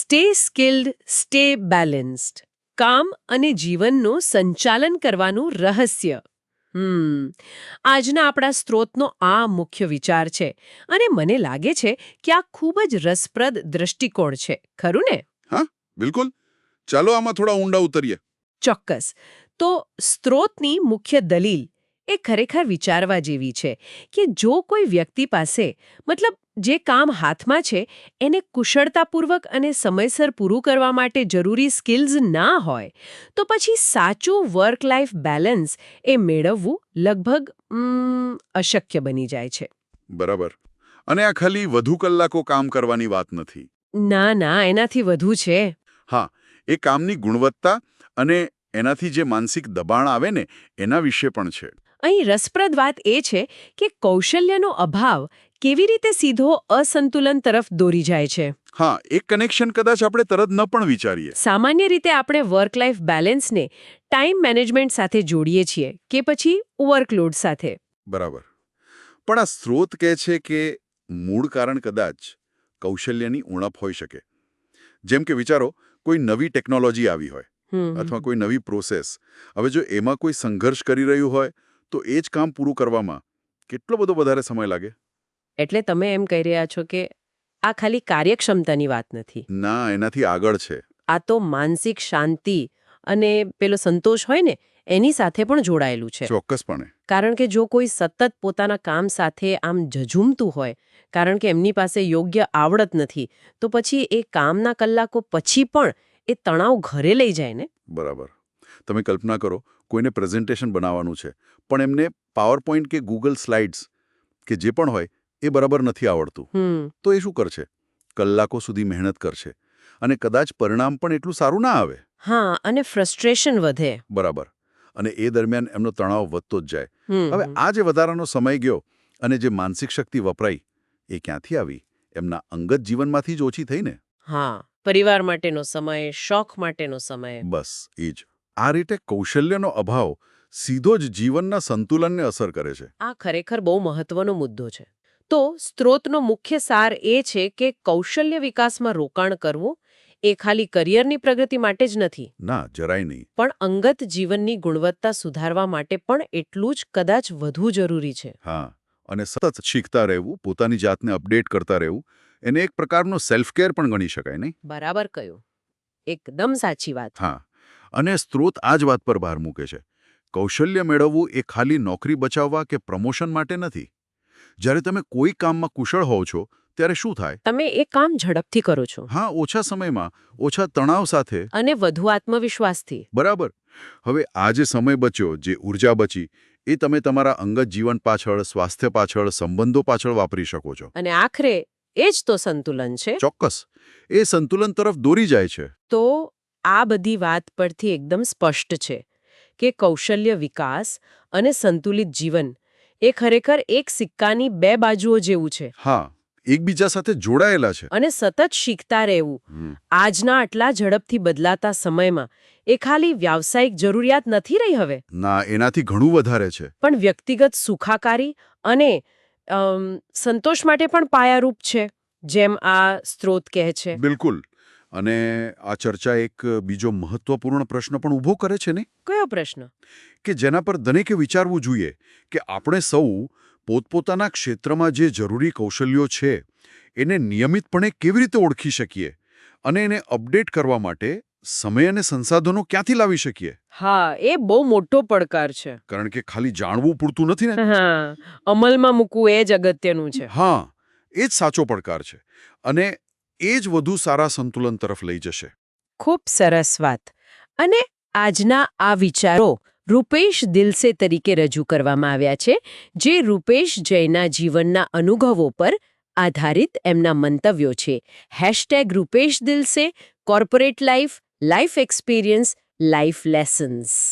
Stay skilled stay balanced કામ અને જીવનનું સંચાલન કરવાનું રહસ્ય. હમ. આજના આપણા સ્ત્રોતનો આ મુખ્ય વિચાર છે અને મને લાગે છે કે આ ખૂબ જ રસપ્રદ દ્રષ્ટિકોણ છે. ખરું ને? બિલકુલ. ચાલો આમાં થોડા ઊંડા ઉતરીએ. ચોક્કસ. તો સ્ત્રોતની મુખ્ય દલીલ એ ખરેખર વિચારવા જેવી છે કે જો કોઈ વ્યક્તિ પાસે મતલબ જે કામ હાથમાં છે એને કુશળતાપૂર્વક અને સમયસર પૂરું કરવા માટે જરૂરી સ્કિલ્સ ના હોય તો પછી સાચું વર્ક લાઈફ બેલેન્સ એ મેળવવું લગભગ અશક્ય બની જાય છે. બરાબર. અને આ ખાલી વધુ કલાકો કામ કરવાની વાત નથી. ના ના એનાથી વધુ છે. હા એ કામની ગુણવત્તા અને એનાથી જે માનસિક દબાણ આવે ને એના વિશે પણ છે. અહીં રસપ્રદ વાત એ છે કે કૌશલ્યનો અભાવ કેવી રીતે સીધો અસંતુલન તરફ દોરી જાય છે. હા એક કનેક્શન કદાચ આપણે તરત ન પણ વિચારીએ. સામાન્ય રીતે આપણે વર્ક લાઈફ બેલેન્સને ટાઈમ મેનેજમેન્ટ સાથે જોડીએ છીએ કે પછી વર્કલોડ સાથે. બરાબર. પણ આ સ્ત્રોત કહે છે કે મૂળ કારણ કદાચ કૌશલ્યની ઉણપ હોઈ શકે. જેમ કે વિચારો કોઈ નવી ટેકનોલોજી આવી હોય અથવા કોઈ નવી પ્રોસેસ હવે જો એમાં કોઈ સંઘર્ષ કરી રહ્યું હોય તો એ જ કામ પૂરું કરવામાં કેટલો બધો વધારે સમય લાગે? એટલે તમે એમ કહી રહ્યા છો કે આ ખાલી કાર્યક્ષમતાની વાત નથી. ના એનાથી આગળ છે. આ તો માનસિક શાંતિ અને પેલો સંતોષ હોય ને એની સાથે પણ જોડાયેલું છે. ચોક્કસપણે. કારણ કે જો કોઈ સતત પોતાના કામ સાથે આમ ઝઝૂમતું હોય કારણ કે એમની પાસે યોગ્ય આવડત નથી તો પછી એ કામના કલાકો પછી પણ એ તણાવ ઘરે લઈ જાય ને? બરાબર. તમે કલ્પના કરો કોઈને પ્રેઝન્ટેશન બનાવવાનું છે. પણ એમને પાવરપોઈન્ટ કે ગૂગલ સ્લાઇડ્સ કે જે પણ હોય એ બરાબર નથી આવડતું. તો એ શું કરશે? કલાકો સુધી મહેનત કરશે. અને કદાચ પરિણામ પણ એટલું સારું ના આવે. હા અને ફ્રસ્ટ્રેશન વધે. બરાબર. અને એ દરમિયાન એમનો તણાવ વધતો જ જાય. હવે. આ જે વધારાનો સમય ગયો અને જે માનસિક શક્તિ વપરાઈ એ ક્યાંથી આવી? એમના અંગત જીવનમાંથી જ ઓછી થઈ ને હા પરિવાર માટેનો સમય શોખ માટેનો સમય. બસ એ જ. આ રીતે કૌશલ્યનો અભાવ સીધો જ જીવનના સંતુલનને અસર કરે છે. આ ખરેખર બહુ મહત્વનો મુદ્દો છે. તો સ્ત્રોતનો મુખ્ય સાર એ છે કે કૌશલ્ય વિકાસમાં રોકાણ કરવું એ ખાલી કરિયરની પ્રગતિ માટે જ નથી. ના જરાય નહીં. પણ અંગત જીવનની ગુણવત્તા સુધારવા માટે પણ એટલું જ કદાચ વધુ જરૂરી છે. હા અને સતત શીખતા રહેવું પોતાની જાતને અપડેટ કરતા રહેવું એને એક પ્રકારનો સેલ્ફ કેર પણ ગણી શકાય નહીં? બરાબર કહ્યું. એકદમ સાચી વાત. હા. અને સ્ત્રોત આ જ વાત પર ભાર મૂકે છે. કૌશલ્ય મેળવવું એ ખાલી નોકરી બચાવવા કે પ્રમોશન માટે નથી. જ્યારે તમે કોઈ કામમાં કુશળ હોવ છો ત્યારે શું થાય? તમે એ કામ ઝડપથી કરો છો. હા ઓછા સમયમાં ઓછા તણાવ સાથે. અને વધુ આત્મવિશ્વાસથી. બરાબર. હવે આ જે સમય બચ્યો જે ઊર્જા બચી એ તમે તમારા અંગત જીવન પાછળ સ્વાસ્થ્ય પાછળ સંબંધો પાછળ વાપરી શકો છો. અને આખરે એ જ તો સંતુલન છે. ચોક્કસ. એ સંતુલન તરફ દોરી જાય છે. તો આ બધી વાત પરથી એકદમ સ્પષ્ટ છે કે કૌશલ્ય વિકાસ અને સંતુલિત જીવન એ ખરેખર એક સિક્કાની બે બાજુઓ જેવું છે. હા એકબીજા સાથે જોડાયેલા છે. અને સતત શીખતા રહેવું આજના આટલા ઝડપથી બદલાતા સમયમાં એ ખાલી વ્યાવસાયિક જરૂરિયાત નથી રહી હવે? ના એનાથી ઘણું વધારે છે. પણ વ્યક્તિગત સુખાકારી અને સંતોષ માટે પણ પાયારૂપ છે જેમ આ સ્ત્રોત કહે છે. બિલકુલ. અને આ ચર્ચા એક બીજો મહત્વપૂર્ણ પ્રશ્ન પણ ઊભો કરે છે ને? કયો પ્રશ્ન? કે જેના પર દરેકે વિચારવું જોઈએ કે આપણે સૌ પોતપોતાના ક્ષેત્રમાં જે જરૂરી કૌશલ્યો છે એને નિયમિતપણે કેવી રીતે ઓળખી શકીએ અને એને અપડેટ કરવા માટે સમય અને સંસાધનો ક્યાંથી લાવી શકીએ? હા એ બહુ મોટો પડકાર છે. કારણ કે ખાલી જાણવું પૂરતું નથી ને? હા અમલમાં મૂકવું એ જ અગત્યનું છે. હા એ જ સાચો પડકાર છે. અને એ જ વધુ સારા સંતુલન તરફ લઈ જશે. ખૂબ સરસ વાત. અને આજના આ વિચારો રૂપેશ દિલસે તરીકે રજૂ કરવામાં આવ્યા છે, જે રૂપેશ જયના જીવનના અનુભવો પર આધારિત એમના મંતવ્યો છે. Hashtag Rupesh દિલસે corporate life life experience life lessons